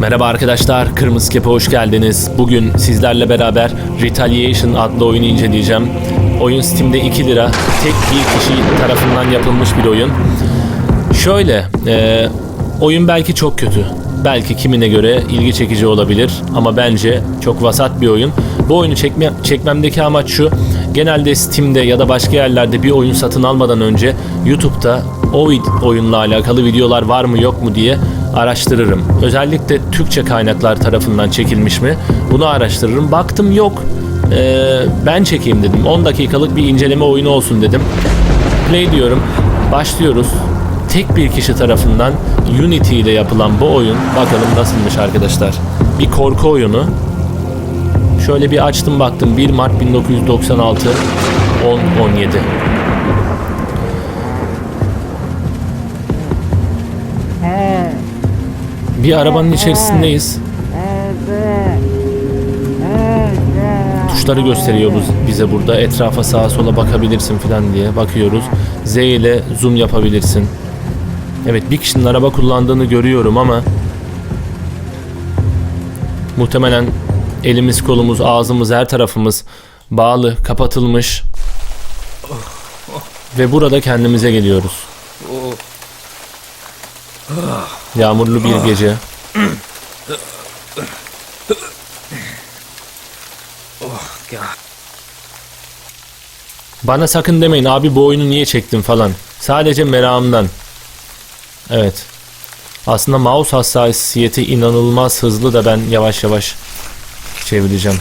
Merhaba arkadaşlar, Kırmızı Kepe hoş geldiniz. Bugün sizlerle beraber Retaliation adlı oyunu inceleyeceğim. Oyun Steam'de 2 lira, tek bir kişi tarafından yapılmış bir oyun. Şöyle, e, oyun belki çok kötü. Belki kimine göre ilgi çekici olabilir ama bence çok vasat bir oyun. Bu oyunu çekme, çekmemdeki amaç şu. Genelde Steam'de ya da başka yerlerde bir oyun satın almadan önce YouTube'da o oyunla alakalı videolar var mı yok mu diye araştırırım. Özellikle Türkçe kaynaklar tarafından çekilmiş mi bunu araştırırım. Baktım yok. Ee, ben çekeyim dedim. 10 dakikalık bir inceleme oyunu olsun dedim. Play diyorum. Başlıyoruz. Tek bir kişi tarafından Unity ile yapılan bu oyun bakalım nasılmış arkadaşlar. Bir korku oyunu. Şöyle bir açtım baktım 1 Mart 1996 10 17. Bir arabanın içerisindeyiz. Tuşları gösteriyor bu- bize burada. Etrafa sağa sola bakabilirsin falan diye bakıyoruz. Z ile zoom yapabilirsin. Evet bir kişinin araba kullandığını görüyorum ama muhtemelen elimiz kolumuz ağzımız her tarafımız bağlı kapatılmış ve burada kendimize geliyoruz. Yağmurlu bir gece. Bana sakın demeyin abi bu oyunu niye çektin falan. Sadece merakımdan. Evet. Aslında mouse hassasiyeti inanılmaz hızlı da ben yavaş yavaş çevireceğim.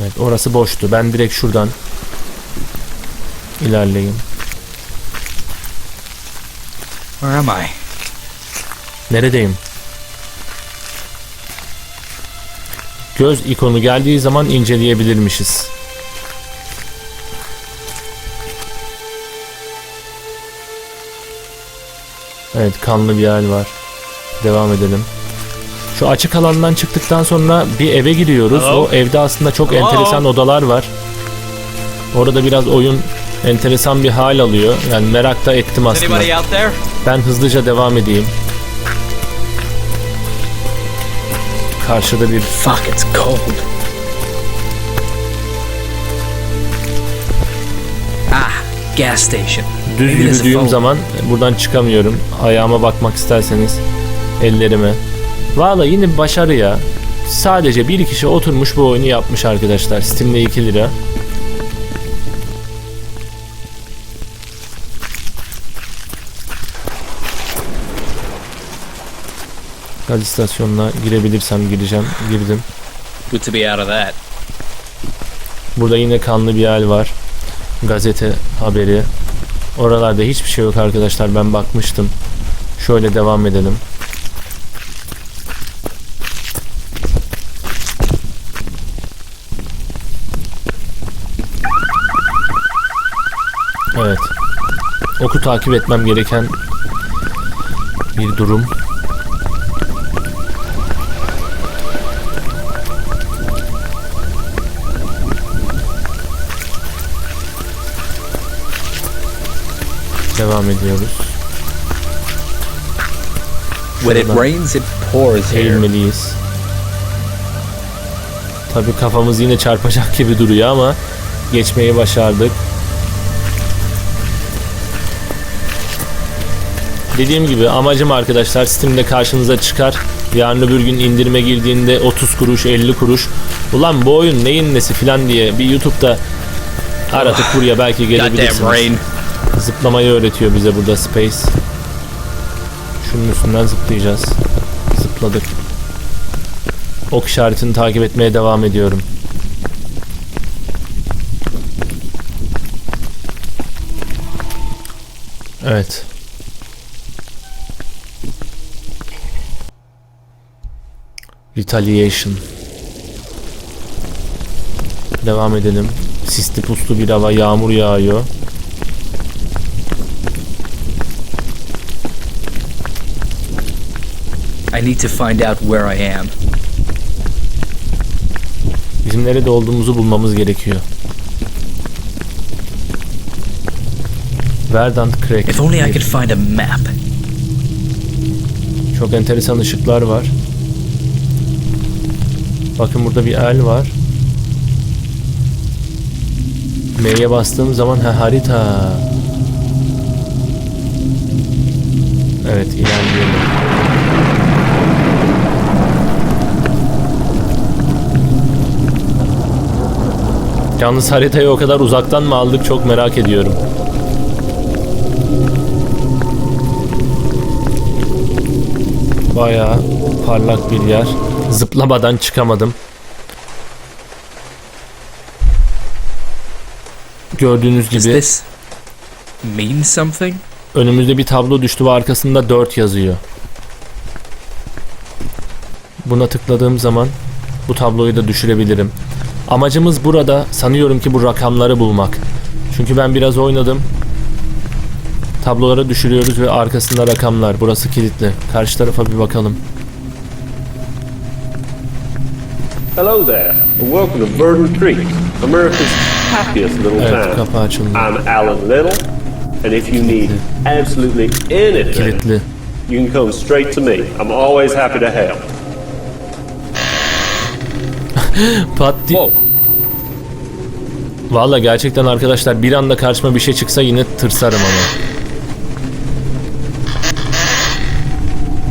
Evet orası boştu. Ben direkt şuradan ilerleyeyim. Where am I? Neredeyim? Göz ikonu geldiği zaman inceleyebilirmişiz. Evet kanlı bir hal var. Devam edelim. Şu açık alandan çıktıktan sonra bir eve giriyoruz. Hello? O evde aslında çok Hello? enteresan odalar var. Orada biraz oyun enteresan bir hal alıyor. Yani merak da ettim aslında. Ben hızlıca devam edeyim. Karşıda bir Fuck, it's cold. Ah, gas station. düz yürüdüğüm zaman buradan çıkamıyorum. Ayağıma bakmak isterseniz ellerime. Valla yine başarı ya. Sadece bir kişi oturmuş bu oyunu yapmış arkadaşlar. Steam'de 2 lira. Gaz istasyonuna girebilirsem gireceğim. Girdim. Good to be out of that. Burada yine kanlı bir hal var. Gazete haberi. Oralarda hiçbir şey yok arkadaşlar. Ben bakmıştım. Şöyle devam edelim. Evet. Oku takip etmem gereken bir durum. Devam ediyoruz. When it rains, it pours here. Tabii kafamız yine çarpacak gibi duruyor ama geçmeyi başardık. Dediğim gibi amacım arkadaşlar Steam'de karşınıza çıkar. Yarın öbür gün indirime girdiğinde 30 kuruş 50 kuruş. Ulan bu oyun neyin nesi filan diye bir YouTube'da aratıp buraya belki gelebilirsiniz. Zıplamayı öğretiyor bize burada Space. Şunun üstünden zıplayacağız. Zıpladık. Ok işaretini takip etmeye devam ediyorum. Evet. Retaliation. Devam edelim. Sisli puslu bir hava, yağmur yağıyor. I need to find out where I am. Bizim nerede olduğumuzu bulmamız gerekiyor. Verdant Creek. If only I could find a map. Çok enteresan ışıklar var. Bakın burada bir el var. M'ye bastığım zaman ha, harita. Evet ilerleyelim. Yalnız haritayı o kadar uzaktan mı aldık çok merak ediyorum. Bayağı parlak bir yer. Zıplamadan çıkamadım. Gördüğünüz gibi this mean something? önümüzde bir tablo düştü ve arkasında 4 yazıyor. Buna tıkladığım zaman bu tabloyu da düşürebilirim. Amacımız burada sanıyorum ki bu rakamları bulmak. Çünkü ben biraz oynadım. Tablolara düşürüyoruz ve arkasında rakamlar. Burası kilitli. Karşı tarafa bir bakalım. Hello there, and welcome to Verdant Creek, America's happiest little Evet town. kapı açıldı. I'm Alan Little, and if you need absolutely anything, Kilitli. you can come straight to me. I'm always happy to help. Pat di- Whoa. Valla gerçekten arkadaşlar bir anda karşıma bir şey çıksa yine tırsarım ama.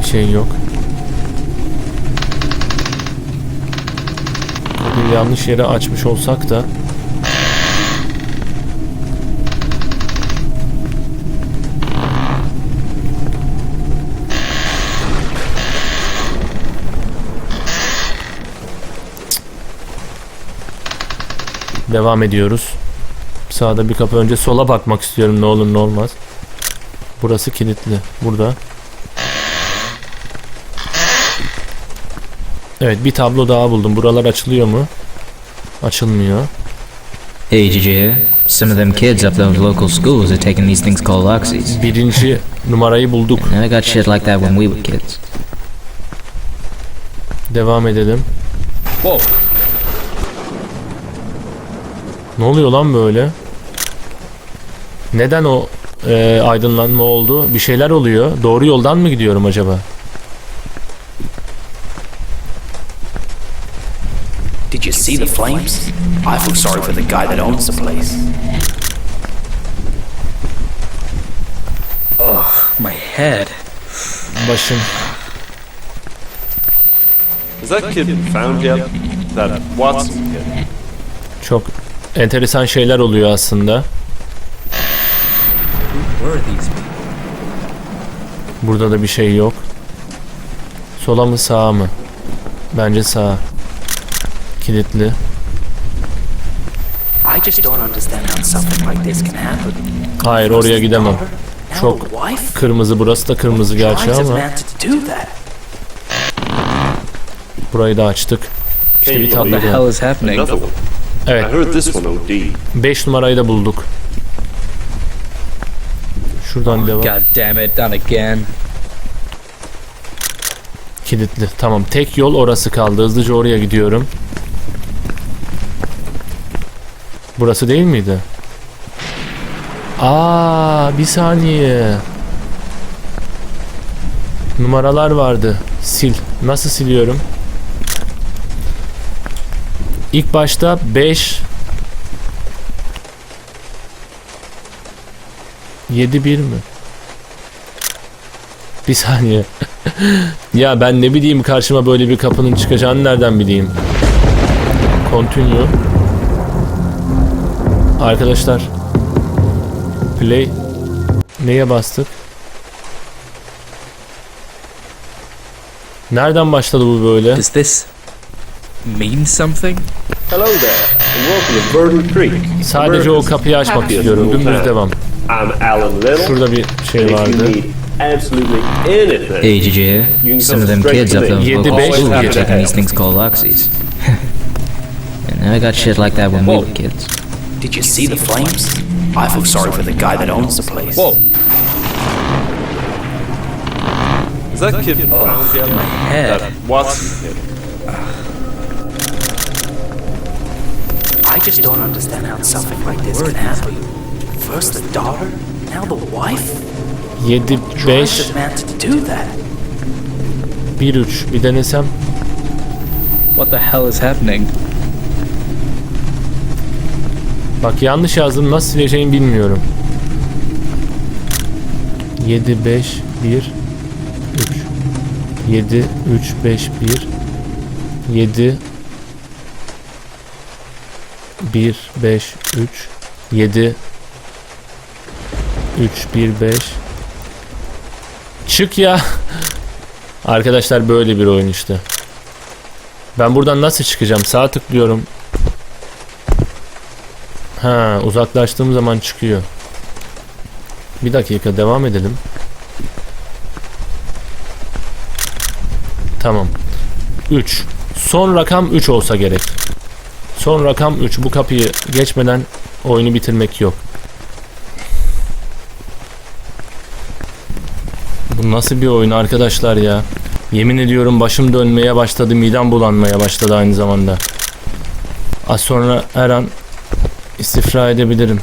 Bir şey yok. Bir yanlış yere açmış olsak da devam ediyoruz. Sağda bir kapı önce sola bakmak istiyorum ne olur ne olmaz. Burası kilitli. Burada. Evet bir tablo daha buldum. Buralar açılıyor mu? Açılmıyor. Hey, hear? Some of them kids up those local schools are taking these things called oxys. Birinci numarayı bulduk. Never got shit like that when we were kids. Devam edelim. Whoa. Ne oluyor lan böyle? Neden o e, aydınlanma oldu? Bir şeyler oluyor. Doğru yoldan mı gidiyorum acaba? Did you see the flames? I feel sorry for the guy that owns the place. My head. Başım. Is that kid found yet? That Watson kid? Çok enteresan şeyler oluyor aslında. Burada da bir şey yok. Sola mı sağa mı? Bence sağ. Kilitli. I just don't understand how something like this can happen. Hayır oraya gidemem. Çok kırmızı burası da kırmızı gerçi ama burayı da açtık. İşte bir tablo Evet heard this one OD. 5 numarayı da bulduk. Şuradan devam. God damn it, done again. Kilitli. Tamam tek yol orası kaldı. Hızlıca oraya gidiyorum. Burası değil miydi? Aa bir saniye. Numaralar vardı. Sil. Nasıl siliyorum? İlk başta 5 7 1 mi? Bir saniye. ya ben ne bileyim karşıma böyle bir kapının çıkacağını nereden bileyim? Continue. Arkadaşlar. Play. Neye bastık? Nereden başladı bu böyle? Does this mean something? Hello there, and welcome to Verdant Creek. Sadece o America's kapıyı açmak happiest istiyorum. little Dümdüz town. devam. I'm Alan Little, Şurada bir and şey you vardı. need Hey, did? Some of them kids up those Yedi local beş schools are gece. taking these things called oxys. I never got shit like that when we were kids. Did you see the flames? I feel sorry for the guy that owns the place. Whoa. is that kid oh, found yet? head. That Watson kid? Just don't understand how something like this can happen. First the daughter, now the wife 7 drives 5 a man to do that. 1-3 bir denesem. What the hell is happening? Bak yanlış yazdım nasıl sileceğimi bilmiyorum. 7 5 1 3 7 3 5 1 7 1 5 3 7 3 1 5 Çık ya. Arkadaşlar böyle bir oyun işte. Ben buradan nasıl çıkacağım? Sağ tıklıyorum. Ha, uzaklaştığım zaman çıkıyor. Bir dakika devam edelim. Tamam. 3. Son rakam 3 olsa gerek. Son rakam 3. Bu kapıyı geçmeden oyunu bitirmek yok. Bu nasıl bir oyun arkadaşlar ya? Yemin ediyorum başım dönmeye başladı, midem bulanmaya başladı aynı zamanda. Az sonra her an istifra edebilirim.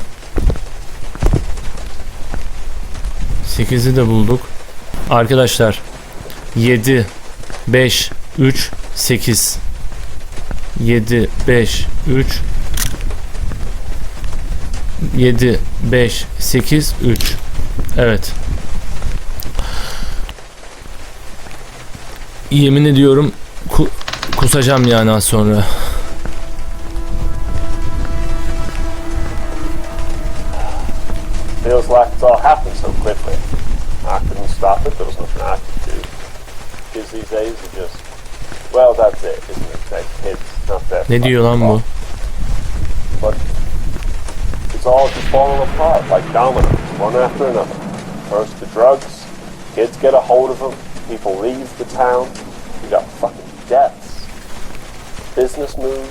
8'i de bulduk. Arkadaşlar 7 5 3 8 7 5 3 7 5 8 3 Evet. Yemin ediyorum ku- kusacağım yani az sonra. Feels like it's all happened so quickly. I couldn't stop it. There was nothing I could do. Kids these days are just, well, that's it, isn't it? That kids, not that. Ne diyor lan bu? But it's all just falling apart like dominoes, one after another. First the drugs, kids get a hold of them, people leave the town, you got fucking deaths, business moves.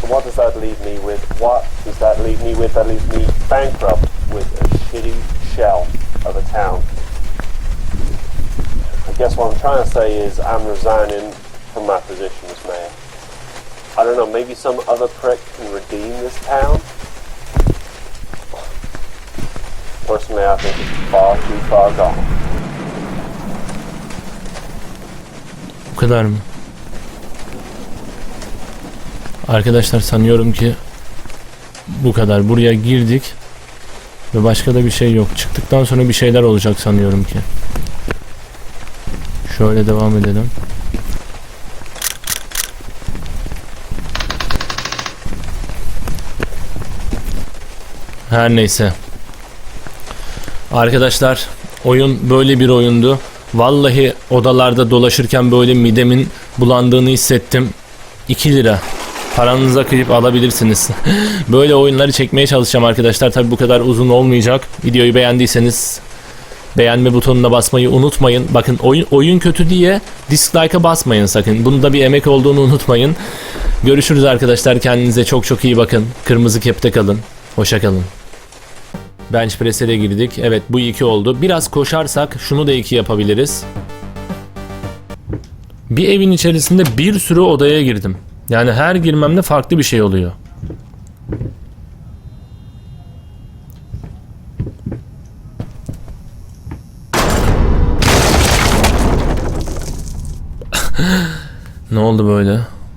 So what does that leave me with? What does that leave me with? That leaves me bankrupt with a shitty shell of a town. Guess what I'm trying to say is I'm resigning from my position as mayor. I don't know, maybe some other prick can redeem this town? Personally, I think it's far too far gone. Bu kadar mı? Arkadaşlar sanıyorum ki bu kadar. Buraya girdik ve başka da bir şey yok. Çıktıktan sonra bir şeyler olacak sanıyorum ki. Şöyle devam edelim. Her neyse. Arkadaşlar oyun böyle bir oyundu. Vallahi odalarda dolaşırken böyle midemin bulandığını hissettim. 2 lira. Paranıza kıyıp alabilirsiniz. böyle oyunları çekmeye çalışacağım arkadaşlar. Tabi bu kadar uzun olmayacak. Videoyu beğendiyseniz beğenme butonuna basmayı unutmayın. Bakın oyun, oyun kötü diye dislike'a basmayın sakın. Bunda bir emek olduğunu unutmayın. Görüşürüz arkadaşlar. Kendinize çok çok iyi bakın. Kırmızı kepte kalın. Hoşça. Bench press'e de girdik. Evet bu iki oldu. Biraz koşarsak şunu da iki yapabiliriz. Bir evin içerisinde bir sürü odaya girdim. Yani her girmemde farklı bir şey oluyor. Ne oldu böyle?